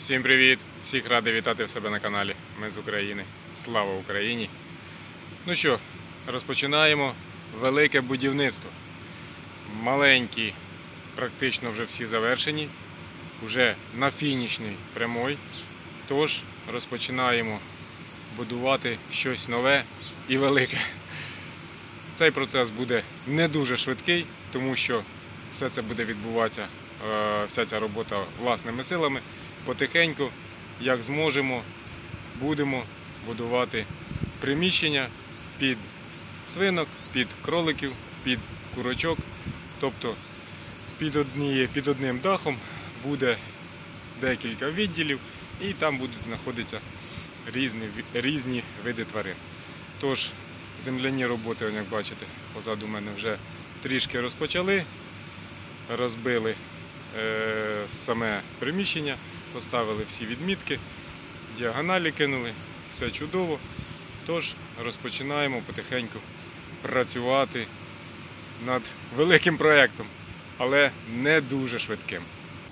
Всім привіт! Всіх радий вітати в себе на каналі. Ми з України. Слава Україні! Ну що, розпочинаємо велике будівництво. Маленькі, практично вже всі завершені. Уже на фінішній прямой. Тож розпочинаємо будувати щось нове і велике. Цей процес буде не дуже швидкий, тому що все це буде відбуватися, е, вся ця робота власними силами. Потихеньку, як зможемо, будемо будувати приміщення під свинок, під кроликів, під курочок. Тобто під, одніє, під одним дахом буде декілька відділів і там будуть знаходитися різні, різні види тварин. Тож земляні роботи, як бачите, позаду мене вже трішки розпочали, розбили е, саме приміщення, поставили всі відмітки, діагоналі кинули, все чудово. Тож розпочинаємо потихеньку працювати над великим проєктом, але не дуже швидким.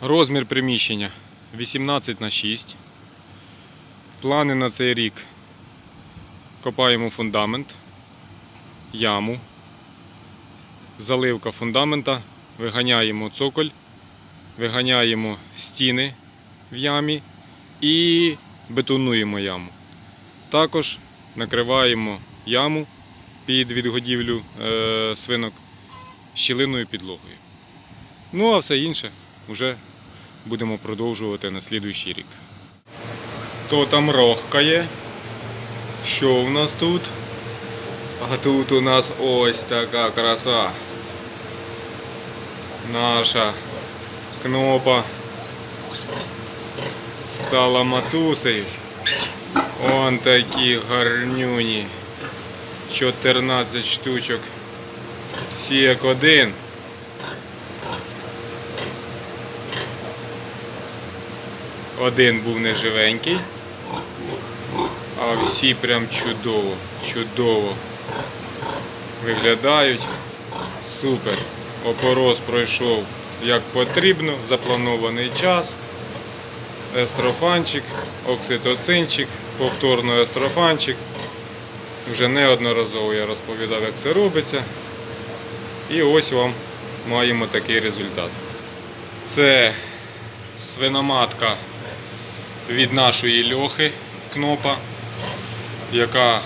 Розмір приміщення 18 на 6. Плани на цей рік. Копаємо фундамент, яму, заливка фундамента, виганяємо цоколь, виганяємо стіни в ямі і бетонуємо яму. Також накриваємо яму під відгодівлю е, свинок щілиною підлогою. Ну а все інше вже будемо продовжувати на слідуючий рік. Хто там рохкає? Що у нас тут? А тут у нас ось така краса. Наша кнопа стала матусею. Он такі гарнюні. 14 штучок. Всі як один. Один був неживенький. А всі прям чудово, чудово виглядають. Супер. Опорос пройшов як потрібно, запланований час. Естрофанчик, окситоцинчик, повторно естрофанчик. Вже неодноразово я розповідав, як це робиться. І ось вам маємо такий результат. Це свиноматка від нашої льохи кнопа, яка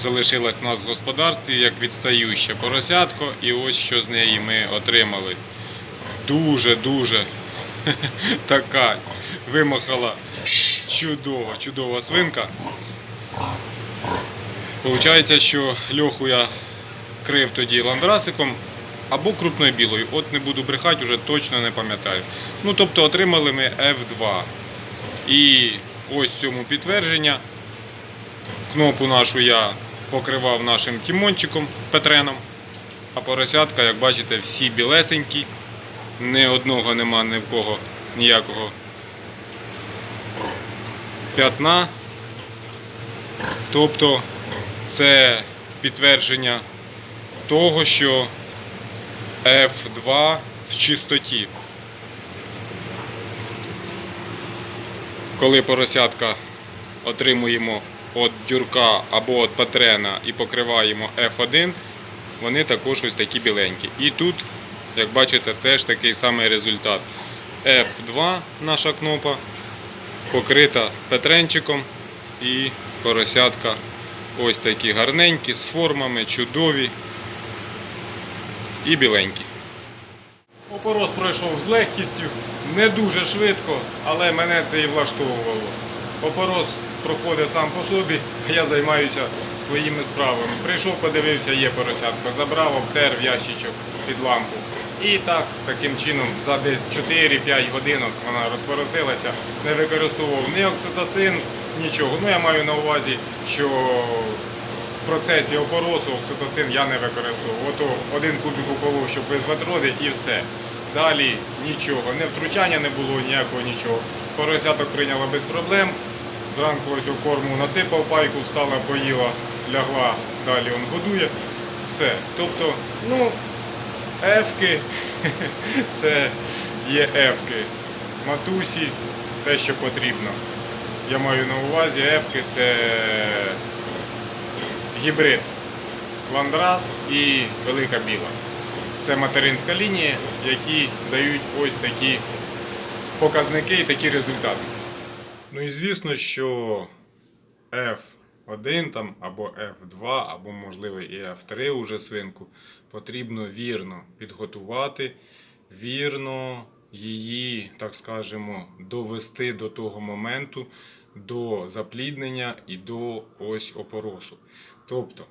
залишилась у нас в господарстві як відстаюче поросятко. І ось що з неї ми отримали. Дуже-дуже така вимахала чудова, чудова свинка. Получається, що льоху я крив тоді ландрасиком або крупною білою. От не буду брехати, вже точно не пам'ятаю. Ну, тобто отримали ми F2. І ось цьому підтвердження. Кнопу нашу я покривав нашим тімончиком Петреном. А поросятка, як бачите, всі білесенькі. Ні одного нема ні в кого ніякого п'ятна. Тобто це підтвердження того, що F2 в чистоті. Коли поросятка отримуємо від дюрка або від патрена і покриваємо F1, вони також ось такі біленькі. І тут, як бачите, теж такий самий результат. F2 наша кнопа покрита петренчиком і поросятка ось такі гарненькі, з формами, чудові і біленькі. Опорос пройшов з легкістю, не дуже швидко, але мене це і влаштовувало. Опорос проходить сам по собі, а я займаюся своїми справами. Прийшов, подивився, є поросятко, забрав, обтер в ящичок під лампу. І так, таким чином, за десь 4-5 годинок вона розпоросилася, не використовував ні окситоцин, нічого. Ну я маю на увазі, що в процесі опоросу окситоцин я не використовував. Ото один кубик уколов, щоб визвати роди і все. Далі нічого, не втручання не було, ніякого нічого. Поросяток прийняла без проблем. Зранку ось у корму насипав пайку, встала, поїла, лягла, далі він годує. Все. Тобто, ну, ефки, це є ефки. Матусі те, що потрібно. Я маю на увазі ефки це гібрид ландрас і велика біла. Це материнська лінія, які дають ось такі показники і такі результати. Ну і звісно, що F1 там, або F2, або можливо і F3 уже свинку потрібно вірно підготувати, вірно її, так скажемо, довести до того моменту, до запліднення і до ось опоросу. Тобто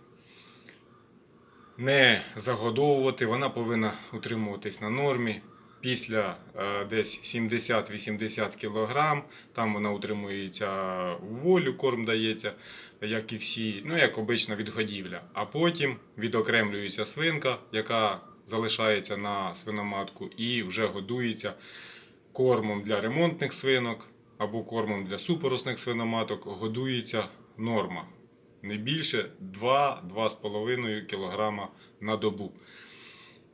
не загодовувати, вона повинна утримуватись на нормі. Після е, десь 70-80 кг, там вона утримується волю, корм дається, як і всі, ну як обична відгодівля. А потім відокремлюється свинка, яка залишається на свиноматку і вже годується кормом для ремонтних свинок або кормом для супоросних свиноматок. Годується норма не більше 2-2,5 кг на добу.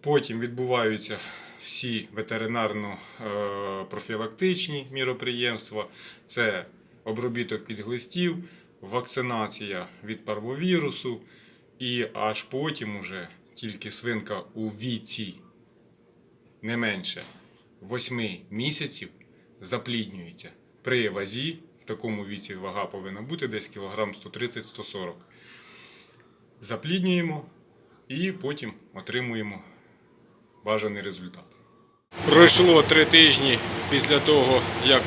Потім відбуваються всі ветеринарно-профілактичні міроприємства. Це обробіток від глистів, вакцинація від парвовірусу, і аж потім уже тільки свинка у віці не менше 8 місяців запліднюється. При вазі в такому віці вага повинна бути десь кілограм 130-140. Запліднюємо і потім отримуємо бажаний результат. Пройшло три тижні після того, як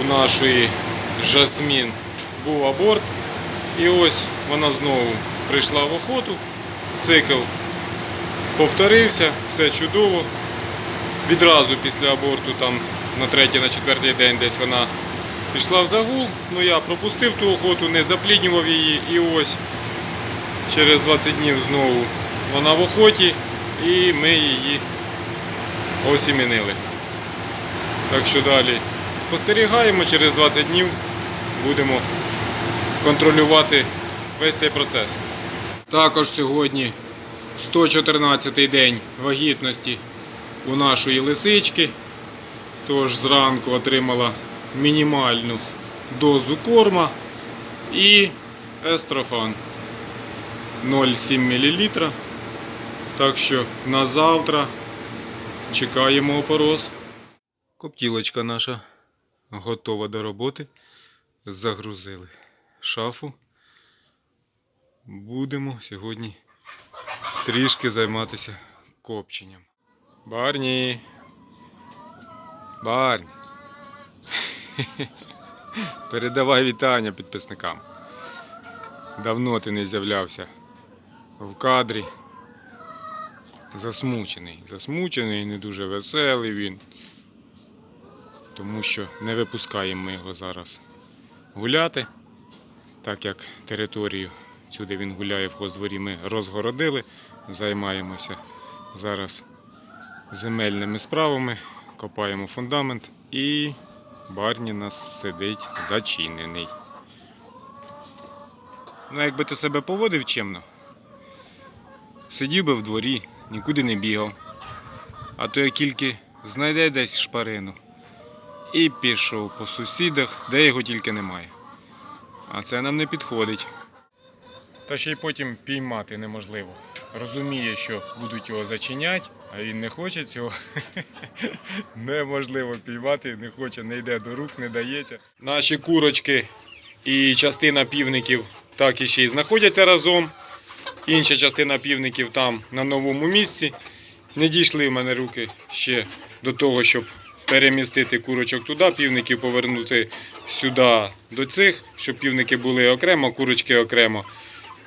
у нашої Жасмін був аборт. І ось вона знову прийшла в охоту. Цикл повторився, все чудово. Відразу після аборту, там на третій, на четвертий день десь вона пішла в загул. Ну я пропустив ту охоту, не запліднював її. І ось через 20 днів знову вона в охоті і ми її осімінили. Так що далі спостерігаємо, через 20 днів будемо контролювати весь цей процес. Також сьогодні 114-й день вагітності у нашої лисички. Тож зранку отримала мінімальну дозу корма і естрофан 0,7 мл. Так що на завтра чекаємо опороз. Коптілочка наша готова до роботи. Загрузили шафу. Будемо сьогодні трішки займатися копченням. Барні. Барні. Передавай вітання підписникам. Давно ти не з'являвся в кадрі. Засмучений. Засмучений, не дуже веселий він. Тому що не випускаємо ми його зараз гуляти, так як територію сюди він гуляє в хоздворі, ми розгородили, займаємося зараз земельними справами, копаємо фундамент і барні нас сидить зачинений. Ну, якби ти себе поводив чемно, сидів би в дворі, нікуди не бігав. А то як тільки знайде десь шпарину і пішов по сусідах, де його тільки немає. А це нам не підходить. Та ще й потім піймати неможливо. Розуміє, що будуть його зачиняти, а він не хоче цього. Неможливо піймати, не хоче, не йде до рук, не дається. Наші курочки і частина півників так і ще й знаходяться разом. Інша частина півників там на новому місці. Не дійшли в мене руки ще до того, щоб перемістити курочок туди, півників повернути сюди до цих, щоб півники були окремо, курочки окремо.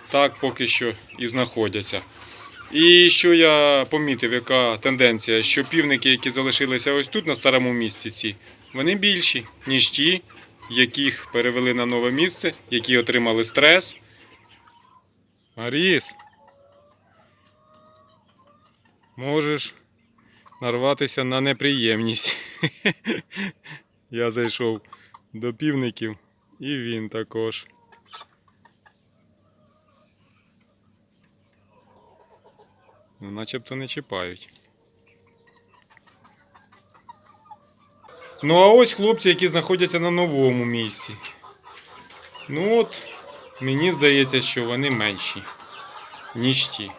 Так поки що і знаходяться. І що я помітив, яка тенденція, що півники, які залишилися ось тут, на старому місці, ці, вони більші, ніж ті, яких перевели на нове місце, які отримали стрес. Аріс, можеш нарватися на неприємність. Я зайшов до півників і він також. Ну, начебто не чіпають. Ну а ось хлопці, які знаходяться на новому місці. Ну от, мені здається, що вони менші, ніж ті.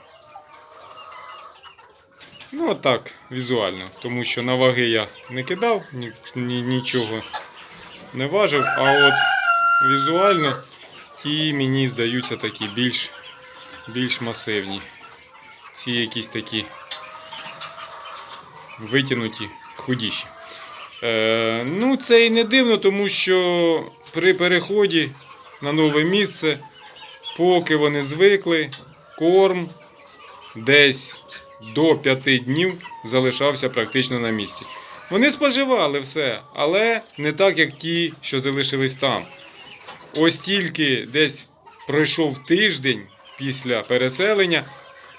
Ну, отак, візуально. Тому що на ваги я не кидав, ні, ні- нічого не важив, а от візуально ті мені здаються такі більш, більш масивні. Ці якісь такі витягнуті, худіші. Е, ну, це і не дивно, тому що при переході на нове місце, поки вони звикли, корм десь до 5 днів залишався практично на місці. Вони споживали все, але не так, як ті, що залишились там. Ось тільки десь пройшов тиждень після переселення,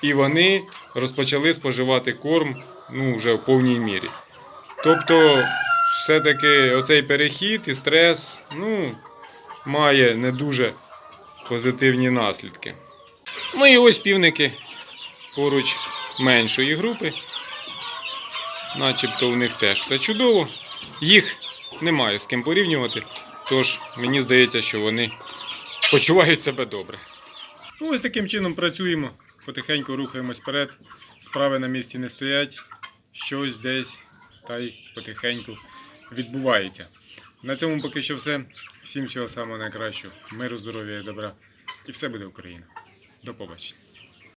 і вони розпочали споживати корм ну, вже в повній мірі. Тобто, все-таки оцей перехід і стрес ну, має не дуже позитивні наслідки. Ну і ось півники поруч меншої групи. Начебто у них теж все чудово. Їх немає з ким порівнювати, тож мені здається, що вони почувають себе добре. Ну, ось таким чином працюємо, потихеньку рухаємось вперед, справи на місці не стоять, щось десь та й потихеньку відбувається. На цьому поки що все. Всім всього самого найкращого. Миру, здоров'я і добра. І все буде Україна. До побачення.